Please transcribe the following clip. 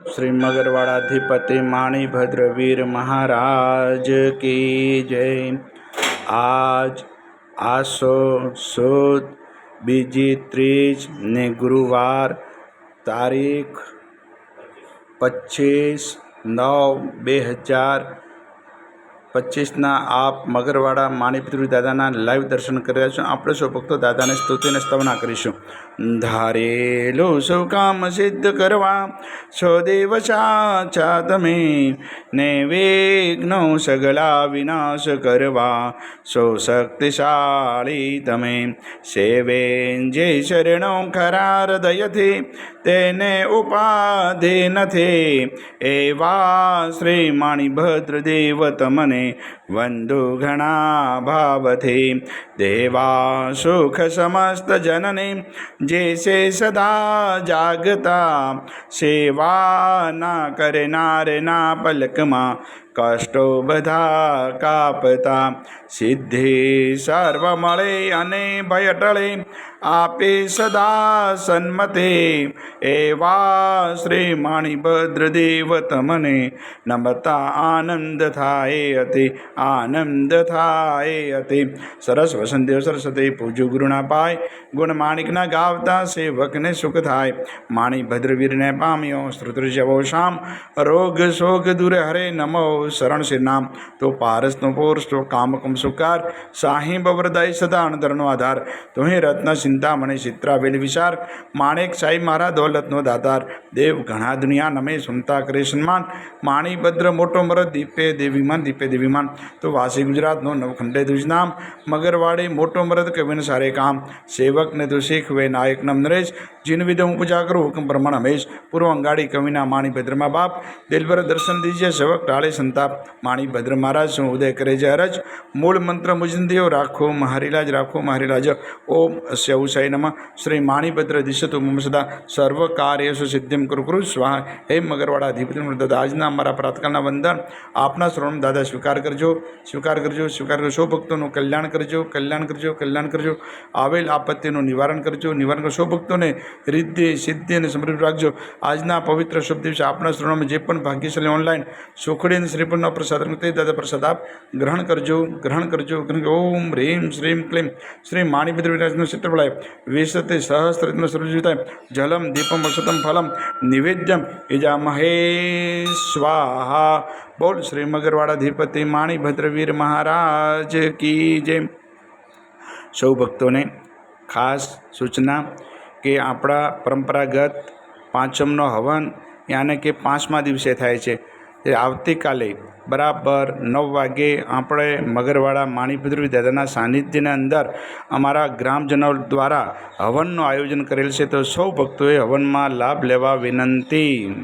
શ્રી મગરવાડાધિપતિ માણીભદ્રવીર મહારાજ કી જય. આજ આસો સુદ બીજી ત્રીજ ને ગુરુવાર તારીખ પચીસ નવ બે હજાર પચીસના આપ મગરવાડા માણીપુરી દાદાના લાઈવ દર્શન કરી રહ્યા છો. આપણે સૌ ભક્તો દાદાને સ્તુતિને સ્તવના કરીશું. ધારેલું સૌ કામ સિદ્ધ કરવા. છો દેવ સાચા તમે ને વિઘ્નો સગલા વિનાશ કરવા. સો શક્તિશાળી તમે સેવે જે શરણો ખરા હૃદયથી તેને ઉપાધિ નથી. એવા શ્રી માણીભદ્ર દેવ તમને વંદુ ઘણા ભાવથી દેવા સુખ સમસ્ત જનને જે છે સદા જાગતા સેવા ના કરનાર ના પલકમાં કષ્ટો બધા કાપતા. સિદ્ધિ સર્વ મળે અને ભય ટળે આપે સદા સન્મતે. એવા શ્રી માણીભદ્ર દેવ તમને નમતા આનંદ થાય અતિ, આનંદ થાય અતિ. સરસ વસંતદેવ સરસ્વતી પૂજ્ય ગુરુના પાય ગુણ માણિકના ગાવતા સેવકને સુખ થાય. માણી વીરને પામ્યો શ્રુતૃજવો શામ. રોગ શોક દૂર હરે નમો શરણ શ્રી નામ. તો પારસનો પોરસ તો કામકમ સુકાર. સાહી બવરદાય સદા અણધરનો આધાર. તો હે રત્ન, ચિંતામણી ચિત્રાવેલ વિચાર. માણેક સાઈ મારા દોલતનો દાતાર. દેવ ઘણા દુનિયા નમે સુમતા કરે સન્માન. માણીભદ્ર મોટો મરદ દીપે દેવીમાન દીપે દેવીમાન તો વાસી ગુજરાતનો નવખંડે દ્વિજ નામ. મગરવાડે મોટો મરદ કવિને સારે કામ. સેવકને તો શીખવે નાયક નમ નરેશ. જીન વિધ હું પૂજા કરું હુકમ પ્રમાણ હમેશ. પૂર્વ અંગાડી કવિના માણીભદ્રમાં બાપ. દિલભર દર્શન દીજે, સેવક ટાળે સંતાપ માણીભદ્ર મહારાજ શું ઉદય કરે છે હરજ. મૂળ મંત્ર મુજંદીઓ રાખો મહારીલાજ રાખો મહારીલાજ. ઓમ અસ્ય ઉષાય શ્રી માણીભદ્ર દિશતુ મમ સદા. સર્વ કાર્યસુ સિદ્ધિમ કુરુ કુરુ. સ્વાહા. હે મગરવાડા અધિપતિ દાદા આજના અમારા પ્રાતકાળના વંદન. આપના શ્રવણ દાદા, સ્વીકાર કરજો. સ્વીકાર કરજો સ્વીકાર કરજો. સૌ ભક્તોનું કલ્યાણ કરજો કલ્યાણ કરજો કલ્યાણ કરજો. આવેલ આપત્તિનું નિવારણ કરજો નિવારણ કરજો. ભક્તોને રિદ્ધિ, સિદ્ધિ અને સમૃદ્ધિ રાખજો. આજના પવિત્ર શુભ દિવસે આપણા શ્રવણમાં જે પણ ભાગ્યશાળી ઓનલાઈન સુખડી અને શ્રીપણનો પ્રસાદ તે દાદા પ્રસાદ આપ ગ્રહણ કરજો ગ્રહણ કરજો ગ્રહણ. ઓમ હ્રીમ શ્રીમ ક્લીમ શ્રી માણીભદ્ર વિરાજનો ચિત્રપળાય વિશતે સહસ્ત્રનો સૃજિતાય જલમ દીપમ વસતમ ફલમ નિવેદ્યમ ઇજામહે સ્વાહા બોલ શ્રી મગરવાડાધિપતિ માણીભદ્રવીર મહારાજ કી જય સૌ ભક્તોને ખાસ સૂચના કે આપણા પરંપરાગત પાંચમનો હવન યાને કે પાંચમા દિવસે થાય છે. એ આવતીકાલે બરાબર નવ વાગે આપણે મગરવાડા માણીભદ્ર દાદાના સાનિધ્યના અંદર અમારા ગ્રામજનો દ્વારા હવનનું આયોજન કરેલ છે. તો સૌ ભક્તોએ હવનમાં લાભ લેવા વિનંતી.